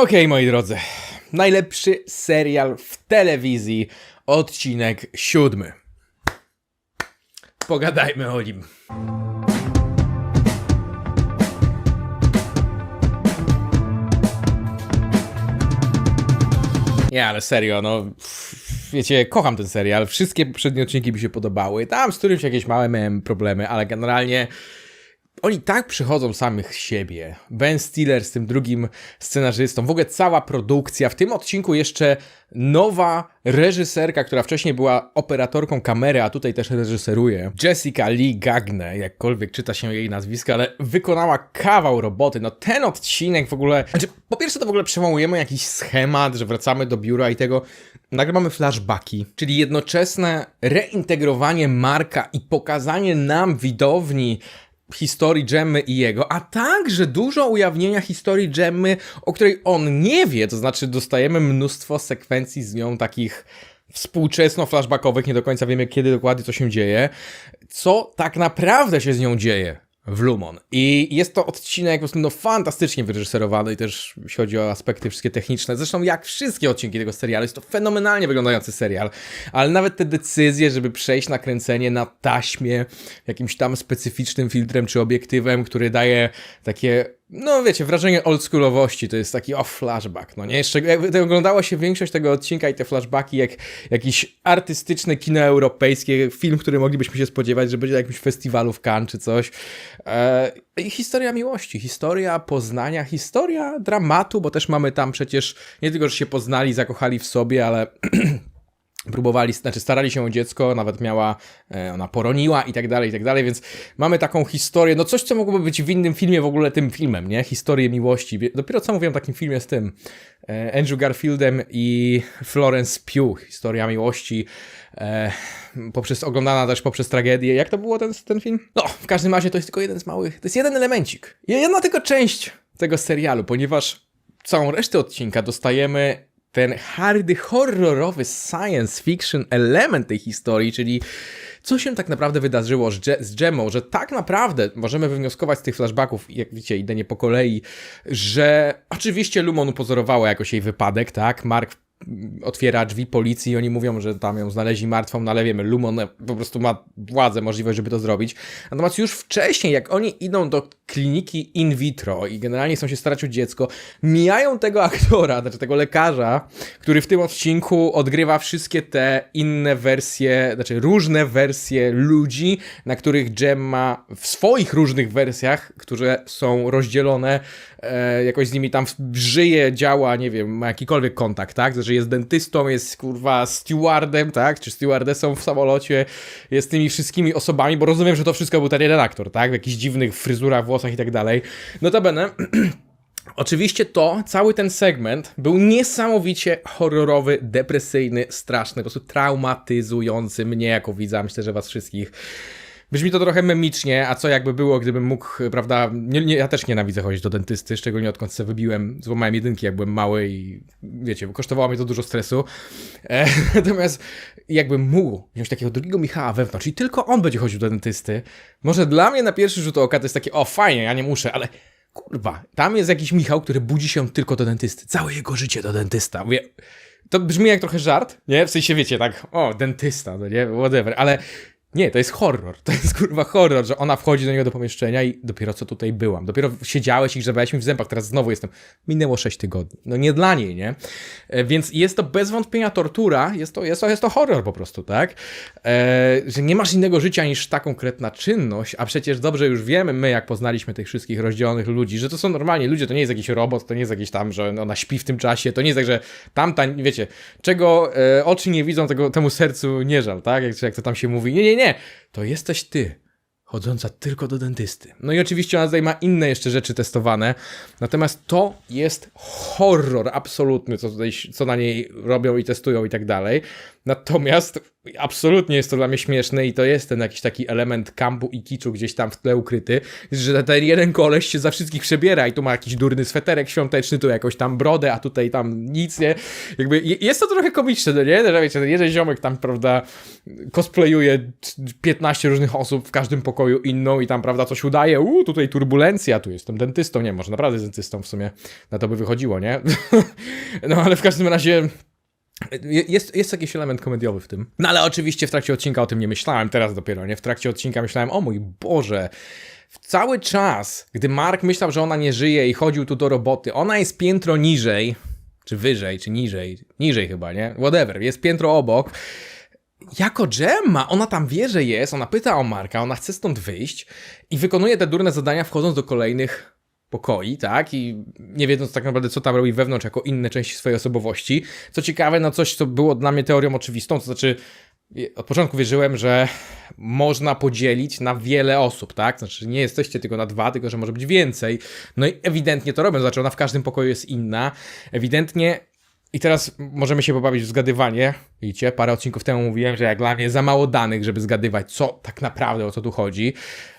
Okej, moi drodzy. Najlepszy serial w telewizji, odcinek siódmy. Pogadajmy o nim. Nie, ale serio, no. Wiecie, kocham ten serial. Wszystkie poprzednie odcinki mi się podobały. Tam z którymś jakieś małe miałem problemy, ale generalnie oni tak przychodzą samych siebie. Ben Stiller z tym drugim scenarzystą, w ogóle cała produkcja. W tym odcinku jeszcze nowa reżyserka, która wcześniej była operatorką kamery, a tutaj też reżyseruje. Jessica Lee Gagne, jakkolwiek czyta się jej nazwisko, ale wykonała kawał roboty. No ten odcinek w ogóle... Znaczy, po pierwsze to w ogóle przełamujemy jakiś schemat, że wracamy do biura i tego... Nagle mamy flashbacki, czyli jednoczesne reintegrowanie Marka i pokazanie nam widowni historii Gemmy i jego, a także dużo ujawnienia historii Gemmy, o której on nie wie, to znaczy dostajemy mnóstwo sekwencji z nią takich współczesno-flashbackowych, nie do końca wiemy kiedy dokładnie co się dzieje, co tak naprawdę się z nią dzieje w Lumon. I jest to odcinek po prostu no, fantastycznie wyreżyserowany i też jeśli chodzi o aspekty wszystkie techniczne. Zresztą jak wszystkie odcinki tego serialu, jest to fenomenalnie wyglądający serial. Ale nawet te decyzje, żeby przejść na kręcenie na taśmie jakimś tam specyficznym filtrem czy obiektywem, który daje takie no wiecie, wrażenie oldschoolowości, to jest taki off flashback, no nie? Jeszcze jakby oglądało się większość tego odcinka i te flashbacki jak jakiś artystyczne kino europejskie, film, który moglibyśmy się spodziewać, że będzie na jakimś festiwalu w Cannes czy coś. E, I historia miłości, historia poznania, historia dramatu, bo też mamy tam przecież nie tylko, że się poznali, zakochali w sobie, ale próbowali, znaczy starali się o dziecko, nawet miała, e, ona poroniła i tak dalej, i tak dalej, więc mamy taką historię, no coś, co mogłoby być w innym filmie w ogóle tym filmem, nie? Historię miłości. Dopiero co mówiłem o takim filmie z tym e, Andrew Garfieldem i Florence Pugh, historia miłości, e, poprzez, oglądana też poprzez tragedię. Jak to było ten, ten film? No, w każdym razie to jest tylko jeden z małych, to jest jeden elemencik. Jedna tylko część tego serialu, ponieważ całą resztę odcinka dostajemy ten hardy, horrorowy science fiction element tej historii, czyli co się tak naprawdę wydarzyło z, Je- z Gemą, że tak naprawdę możemy wywnioskować z tych flashbacków, jak widzicie, idę nie po kolei, że oczywiście Lumon upozorowała jakoś jej wypadek, tak? Mark otwiera drzwi policji i oni mówią, że tam ją znaleźli martwą, no ale wiemy, Lumon po prostu ma władzę, możliwość, żeby to zrobić. Natomiast już wcześniej, jak oni idą do kliniki in vitro i generalnie chcą się starać o dziecko, mijają tego aktora, znaczy tego lekarza, który w tym odcinku odgrywa wszystkie te inne wersje, znaczy różne wersje ludzi, na których Gemma w swoich różnych wersjach, które są rozdzielone, e, jakoś z nimi tam żyje, działa, nie wiem, ma jakikolwiek kontakt, tak? Że jest dentystą, jest kurwa stewardem, tak? Czy stewardessą w samolocie, jest tymi wszystkimi osobami, bo rozumiem, że to wszystko był ten jeden aktor, tak? W jakichś dziwnych fryzurach, włosach i tak dalej. Notabene, Oczywiście to, cały ten segment był niesamowicie horrorowy, depresyjny, straszny, po prostu traumatyzujący mnie jako widza, myślę, że was wszystkich. Brzmi to trochę memicznie, a co jakby było, gdybym mógł, prawda, nie, nie, ja też nienawidzę chodzić do dentysty, szczególnie odkąd sobie wybiłem, złamałem jedynki, jak byłem mały i wiecie, kosztowało mnie to dużo stresu. E, natomiast jakbym mógł wziąć takiego drugiego Michała wewnątrz i tylko on będzie chodził do dentysty, może dla mnie na pierwszy rzut oka to jest takie, o fajnie, ja nie muszę, ale kurwa, tam jest jakiś Michał, który budzi się tylko do dentysty. Całe jego życie do dentysta. Mówię, to brzmi jak trochę żart, nie? W sensie wiecie, tak, o, dentysta, no nie, whatever, ale nie, to jest horror. To jest kurwa horror, że ona wchodzi do niego do pomieszczenia i dopiero co tutaj byłam. Dopiero siedziałeś i grzebałeś mi w zębach, teraz znowu jestem. Minęło 6 tygodni. No nie dla niej, nie? E, Więc jest to bez wątpienia tortura, jest to, jest to, jest to horror po prostu, tak? E, że nie masz innego życia niż ta konkretna czynność, a przecież dobrze już wiemy, my jak poznaliśmy tych wszystkich rozdzielonych ludzi, że to są normalnie ludzie, to nie jest jakiś robot, to nie jest jakiś tam, że ona śpi w tym czasie, to nie jest tak, że tamta, wiecie, czego e, oczy nie widzą, tego, temu sercu nie żal, tak? Jak, jak to tam się mówi. Nie, nie, nie, to jesteś ty chodząca tylko do dentysty. No i oczywiście ona tutaj ma inne jeszcze rzeczy testowane, natomiast to jest horror absolutny, co tutaj, co na niej robią i testują i tak dalej. Natomiast absolutnie jest to dla mnie śmieszne i to jest ten jakiś taki element kampu i kiczu gdzieś tam w tle ukryty, że ten jeden koleś się za wszystkich przebiera i tu ma jakiś durny sweterek świąteczny, tu jakąś tam brodę, a tutaj tam nic, nie? Jakby jest to trochę komiczne, no nie? Że wiecie, ten jeden ziomek tam, prawda, cosplayuje 15 różnych osób w każdym pokoju inną i tam, prawda, coś udaje, u tutaj turbulencja, tu jestem dentystą, nie, może naprawdę jest dentystą w sumie, na to by wychodziło, nie? no ale w każdym razie jest, jest jakiś element komediowy w tym. No ale oczywiście w trakcie odcinka o tym nie myślałem, teraz dopiero, nie? W trakcie odcinka myślałem, o mój Boże, w cały czas, gdy Mark myślał, że ona nie żyje i chodził tu do roboty, ona jest piętro niżej, czy wyżej, czy niżej, niżej chyba, nie? Whatever, jest piętro obok. Jako Gemma, ona tam wie, że jest, ona pyta o Marka, ona chce stąd wyjść i wykonuje te durne zadania wchodząc do kolejnych pokoi, tak? I nie wiedząc tak naprawdę, co tam robi wewnątrz, jako inne części swojej osobowości. Co ciekawe, no coś, co było dla mnie teorią oczywistą, to znaczy od początku wierzyłem, że można podzielić na wiele osób, tak? Znaczy nie jesteście tylko na dwa, tylko że może być więcej. No i ewidentnie to robią, znaczy ona w każdym pokoju jest inna. Ewidentnie i teraz możemy się pobawić w zgadywanie. Widzicie, parę odcinków temu mówiłem, że jak dla mnie za mało danych, żeby zgadywać, co tak naprawdę o co tu chodzi.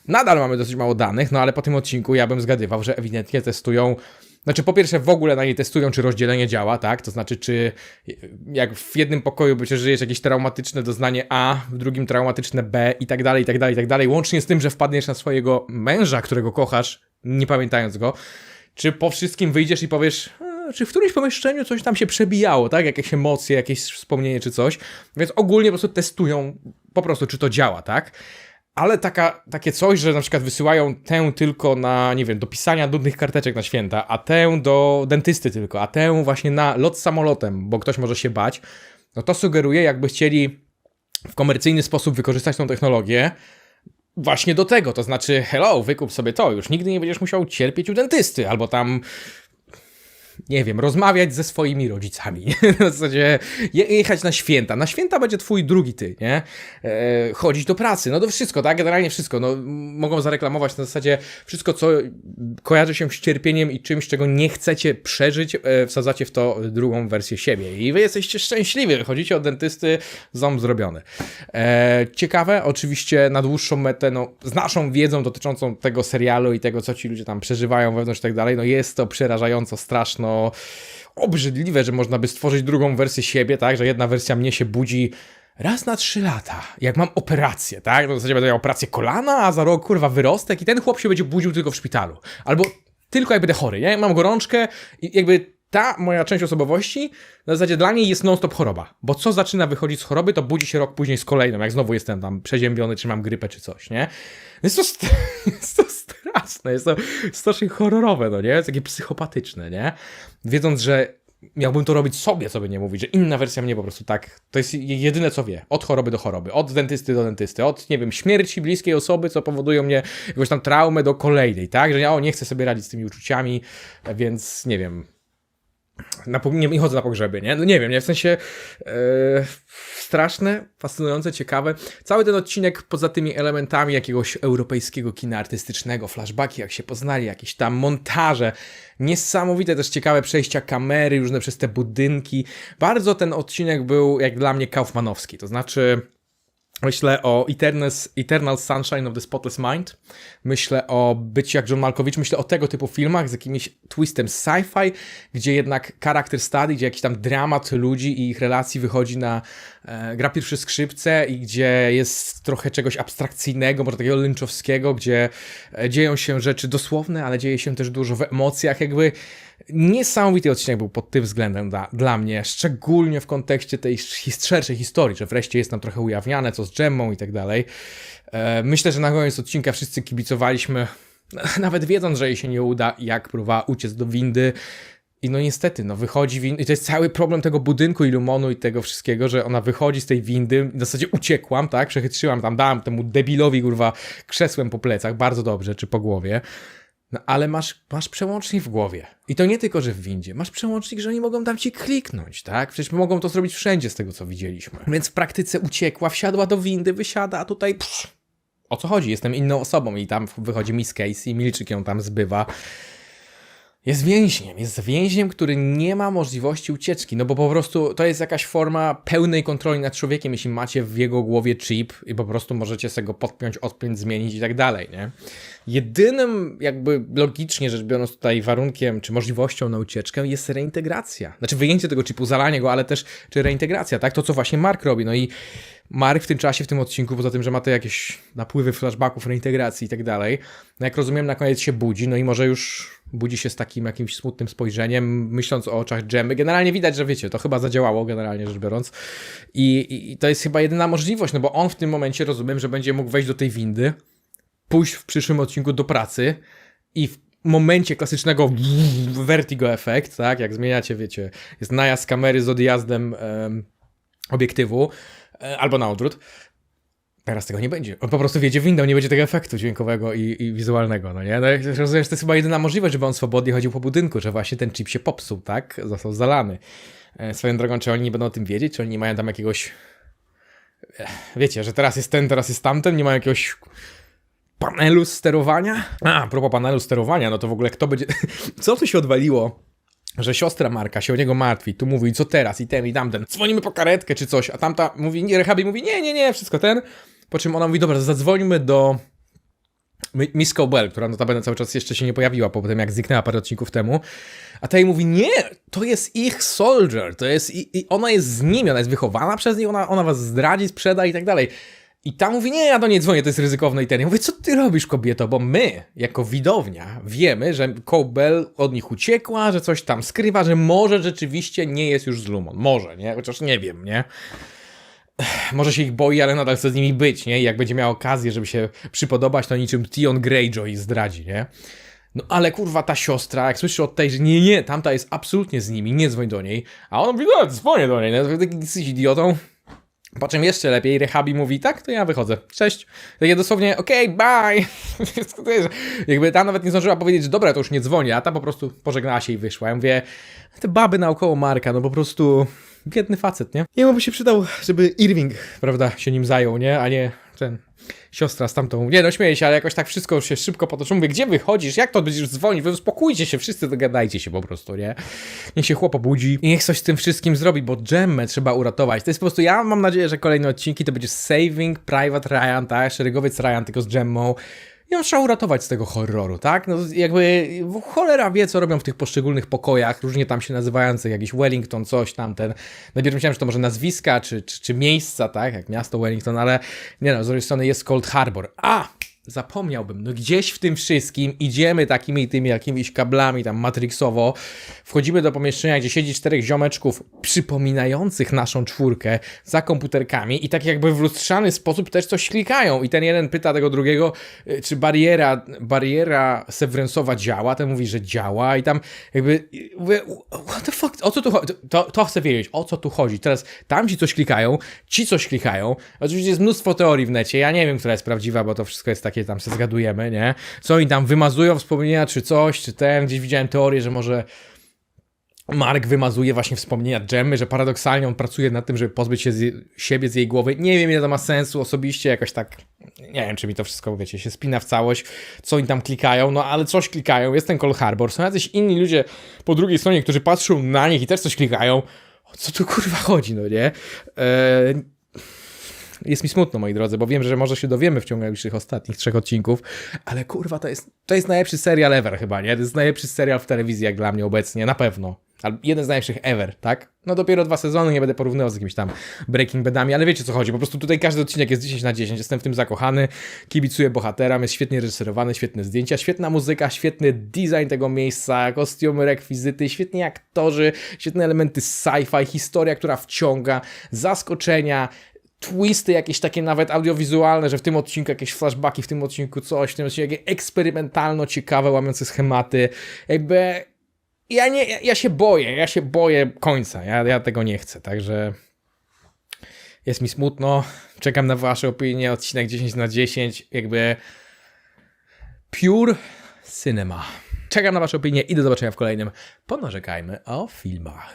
Nadal mamy dosyć mało danych, no ale po tym odcinku ja bym zgadywał, że ewidentnie testują. Znaczy, po pierwsze, w ogóle na niej testują, czy rozdzielenie działa, tak? To znaczy, czy jak w jednym pokoju być żyjesz jakieś traumatyczne doznanie A, w drugim traumatyczne B i tak dalej, i tak dalej, i tak dalej, łącznie z tym, że wpadniesz na swojego męża, którego kochasz, nie pamiętając go, czy po wszystkim wyjdziesz i powiesz, czy w którymś pomieszczeniu coś tam się przebijało, tak? Jakieś emocje, jakieś wspomnienie czy coś. Więc ogólnie po prostu testują po prostu, czy to działa, tak? Ale taka, takie coś, że na przykład wysyłają tę tylko na, nie wiem, do pisania nudnych karteczek na święta, a tę do dentysty tylko, a tę właśnie na lot samolotem, bo ktoś może się bać, no to sugeruje, jakby chcieli w komercyjny sposób wykorzystać tą technologię, właśnie do tego, to znaczy, hello, wykup sobie to, już nigdy nie będziesz musiał cierpieć u dentysty, albo tam nie wiem, rozmawiać ze swoimi rodzicami. w zasadzie jechać na święta. Na święta będzie twój drugi ty, nie? E, chodzić do pracy. No to wszystko, tak? Generalnie wszystko. No, mogą zareklamować na zasadzie wszystko, co kojarzy się z cierpieniem i czymś, czego nie chcecie przeżyć, e, wsadzacie w to drugą wersję siebie. I wy jesteście szczęśliwi. Wychodzicie od dentysty, ząb zrobiony. E, ciekawe, oczywiście na dłuższą metę, no, z naszą wiedzą dotyczącą tego serialu i tego, co ci ludzie tam przeżywają wewnątrz i tak dalej, no jest to przerażająco straszne no obrzydliwe, że można by stworzyć drugą wersję siebie, tak, że jedna wersja mnie się budzi raz na trzy lata, jak mam operację, tak, to w zasadzie będę miał operację kolana, a za rok, kurwa, wyrostek i ten chłop się będzie budził tylko w szpitalu. Albo tylko jak będę chory, nie? Mam gorączkę i jakby ta moja część osobowości na zasadzie dla niej jest non-stop choroba. Bo co zaczyna wychodzić z choroby, to budzi się rok później z kolejną, jak znowu jestem tam przeziębiony, czy mam grypę, czy coś, nie? Jest to, st- jest to straszne, jest to strasznie horrorowe, no nie? Jest takie psychopatyczne, nie? Wiedząc, że miałbym to robić sobie, sobie nie mówić, że inna wersja mnie po prostu tak, to jest jedyne co wie, od choroby do choroby, od dentysty do dentysty, od, nie wiem, śmierci bliskiej osoby, co powodują mnie jakąś tam traumę do kolejnej, tak, że ja o, nie chcę sobie radzić z tymi uczuciami, więc nie wiem, na, nie, nie chodzę na pogrzeby, nie? No nie wiem, nie? W sensie e, straszne, fascynujące, ciekawe. Cały ten odcinek poza tymi elementami jakiegoś europejskiego kina artystycznego, flashbacki, jak się poznali, jakieś tam montaże, niesamowite też ciekawe przejścia kamery różne przez te budynki. Bardzo ten odcinek był jak dla mnie kaufmanowski, to znaczy Myślę o Eternal, Sunshine of the Spotless Mind. Myślę o Być jak John Malkowicz. Myślę o tego typu filmach z jakimś twistem sci-fi, gdzie jednak charakter study, gdzie jakiś tam dramat ludzi i ich relacji wychodzi na gra pierwsze skrzypce i gdzie jest trochę czegoś abstrakcyjnego, może takiego lynczowskiego, gdzie e, dzieją się rzeczy dosłowne, ale dzieje się też dużo w emocjach. Jakby Niesamowity odcinek był pod tym względem dla, dla mnie, szczególnie w kontekście tej szerszej historii, że wreszcie jest nam trochę ujawniane, co z Gemmą i tak dalej. E, myślę, że na koniec odcinka wszyscy kibicowaliśmy, nawet wiedząc, że jej się nie uda, jak próbowała uciec do windy. I no niestety, no wychodzi windy, i to jest cały problem tego budynku Illumonu i tego wszystkiego, że ona wychodzi z tej windy, w zasadzie uciekłam, tak, przechytrzyłam tam, dałam temu debilowi, kurwa, krzesłem po plecach, bardzo dobrze, czy po głowie. No ale masz, masz przełącznik w głowie. I to nie tylko, że w windzie. Masz przełącznik, że oni mogą tam ci kliknąć, tak? Przecież mogą to zrobić wszędzie z tego, co widzieliśmy. Więc w praktyce uciekła, wsiadła do windy, wysiada, a tutaj psz, o co chodzi? Jestem inną osobą i tam wychodzi Miss Casey Milczyk ją tam zbywa. Jest więźniem. Jest więźniem, który nie ma możliwości ucieczki, no bo po prostu to jest jakaś forma pełnej kontroli nad człowiekiem, jeśli macie w jego głowie chip i po prostu możecie sobie go podpiąć, odpiąć, zmienić i tak dalej, nie? Jedynym jakby logicznie rzecz biorąc tutaj warunkiem czy możliwością na ucieczkę jest reintegracja. Znaczy wyjęcie tego chipu, zalanie go, ale też czy reintegracja, tak? To co właśnie Mark robi. No i Mark w tym czasie, w tym odcinku, poza tym, że ma te jakieś napływy flashbacków, reintegracji i tak dalej, no jak rozumiem, na koniec się budzi, no i może już budzi się z takim jakimś smutnym spojrzeniem, myśląc o oczach Dżemy. Generalnie widać, że wiecie, to chyba zadziałało, generalnie rzecz biorąc. I, i, I to jest chyba jedyna możliwość, no bo on w tym momencie rozumiem, że będzie mógł wejść do tej windy, pójść w przyszłym odcinku do pracy i w momencie klasycznego vertigo efekt, tak, jak zmieniacie, wiecie, jest najazd kamery z odjazdem em, obiektywu, e, albo na odwrót, Teraz tego nie będzie. On po prostu wiedzie windą, nie będzie tego efektu dźwiękowego i, i wizualnego, no nie? No, rozumiesz, to jest chyba jedyna możliwość, żeby on swobodnie chodził po budynku, że właśnie ten chip się popsuł, tak? Został zalany. E, swoją drogą, czy oni nie będą o tym wiedzieć, czy oni nie mają tam jakiegoś... e, Wiecie, że teraz jest ten, teraz jest tamten, nie mają jakiegoś panelu sterowania? A, a propos panelu sterowania, no to w ogóle kto będzie... Co tu się odwaliło? Że siostra Marka się o niego martwi, tu mówi, co teraz, i ten, i tamten, dzwonimy po karetkę czy coś, a tamta mówi, nie, Rehabi mówi, nie, nie, nie, wszystko ten, po czym ona mówi, dobra, zadzwońmy do Mi- Miss Cobell, która notabene cały czas jeszcze się nie pojawiła po tym, jak zniknęła parę odcinków temu, a ta jej mówi, nie, to jest ich soldier, to jest, i, i ona jest z nimi, ona jest wychowana przez nich, ona, ona was zdradzi, sprzeda i tak dalej. I ta mówi, nie, ja do niej dzwonię, to jest ryzykowne i ten. Ja mówię, co ty robisz, kobieto? Bo my, jako widownia, wiemy, że Cobell od nich uciekła, że coś tam skrywa, że może rzeczywiście nie jest już z Lumon. Może, nie? Chociaż nie wiem, nie? Może się ich boi, ale nadal chce z nimi być, nie? I jak będzie miał okazję, żeby się przypodobać, to niczym Tion Greyjoy zdradzi, nie? No ale kurwa ta siostra, jak słyszy od tej, że nie, nie, tamta jest absolutnie z nimi, nie dzwoń do niej, a on mówi, no dzwonię do niej, no, jesteś idiotą. Po czym jeszcze lepiej Rehabi mówi, tak, to ja wychodzę, cześć. Takie dosłownie, okej, bye. To jest- Jakby ta nawet nie zdążyła powiedzieć, że dobra, to już nie dzwonię, a ta po prostu pożegnała się i wyszła. Ja mówię, te baby naokoło Marka, no po prostu biedny facet, nie? Jemu by się przydał, żeby Irving, prawda, się nim zajął, nie? A nie ten siostra z tamtą. Nie no, śmieję się, ale jakoś tak wszystko się szybko potoczyło. Mówię, gdzie wychodzisz? Jak to będziesz dzwonić? Wy uspokójcie się, wszyscy dogadajcie się po prostu, nie? Niech się chłop obudzi i niech coś z tym wszystkim zrobi, bo Gemmę trzeba uratować. To jest po prostu, ja mam nadzieję, że kolejne odcinki to będzie Saving Private Ryan, tak? Szeregowiec Ryan, tylko z Gemmą. On trzeba uratować z tego horroru, tak? No jakby cholera wie, co robią w tych poszczególnych pokojach, różnie tam się nazywających, jakiś Wellington, coś tamten. Najpierw myślałem, że to może nazwiska, czy, czy, czy miejsca, tak? Jak miasto Wellington, ale nie no, z drugiej strony jest Cold Harbor. A! Zapomniałbym, no gdzieś w tym wszystkim idziemy takimi tymi jakimiś kablami tam matrixowo, wchodzimy do pomieszczenia, gdzie siedzi czterech ziomeczków przypominających naszą czwórkę za komputerkami i tak jakby w lustrzany sposób też coś klikają. I ten jeden pyta tego drugiego, y, czy bariera, bariera severance'owa działa, ten mówi, że działa i tam jakby y, what the fuck, o co tu chodzi, to, to chcę wiedzieć, o co tu chodzi, teraz tam ci coś klikają, ci coś klikają, oczywiście jest mnóstwo teorii w necie, ja nie wiem, która jest prawdziwa, bo to wszystko jest takie, tam się zgadujemy, nie, co oni tam wymazują wspomnienia, czy coś, czy ten, gdzieś widziałem teorię, że może Mark wymazuje właśnie wspomnienia Gemmy, że paradoksalnie on pracuje nad tym, żeby pozbyć się z siebie z jej głowy. Nie wiem, ile to ma sensu osobiście, jakoś tak, nie wiem, czy mi to wszystko, wiecie, się spina w całość, co oni tam klikają, no ale coś klikają, jest ten Cold Harbor, są jacyś inni ludzie po drugiej stronie, którzy patrzą na nich i też coś klikają. O co tu kurwa chodzi, no nie? Eee, jest mi smutno, moi drodzy, bo wiem, że może się dowiemy w ciągu najbliższych ostatnich trzech odcinków, ale kurwa, to jest, to jest najlepszy serial ever chyba, nie? To jest najlepszy serial w telewizji jak dla mnie obecnie, na pewno. Al- Jeden z najlepszych ever, tak? No dopiero dwa sezony, nie będę porównywał z jakimiś tam Breaking Badami, ale wiecie co chodzi, po prostu tutaj każdy odcinek jest 10 na 10, jestem w tym zakochany, kibicuję bohaterom, jest świetnie reżyserowany, świetne zdjęcia, świetna muzyka, świetny design tego miejsca, kostiumy, rekwizyty, świetni aktorzy, świetne elementy sci-fi, historia, która wciąga, zaskoczenia, twisty jakieś takie nawet audiowizualne, że w tym odcinku jakieś flashbacki, w tym odcinku coś, w tym odcinku jakieś eksperymentalno ciekawe, łamiące schematy. Jakby ja nie, ja, się boję, ja się boję końca. Ja, ja tego nie chcę, także jest mi smutno. Czekam na wasze opinie, odcinek 10 na 10, jakby pure cinema. Czekam na wasze opinie i do zobaczenia w kolejnym Ponarzekajmy o filmach.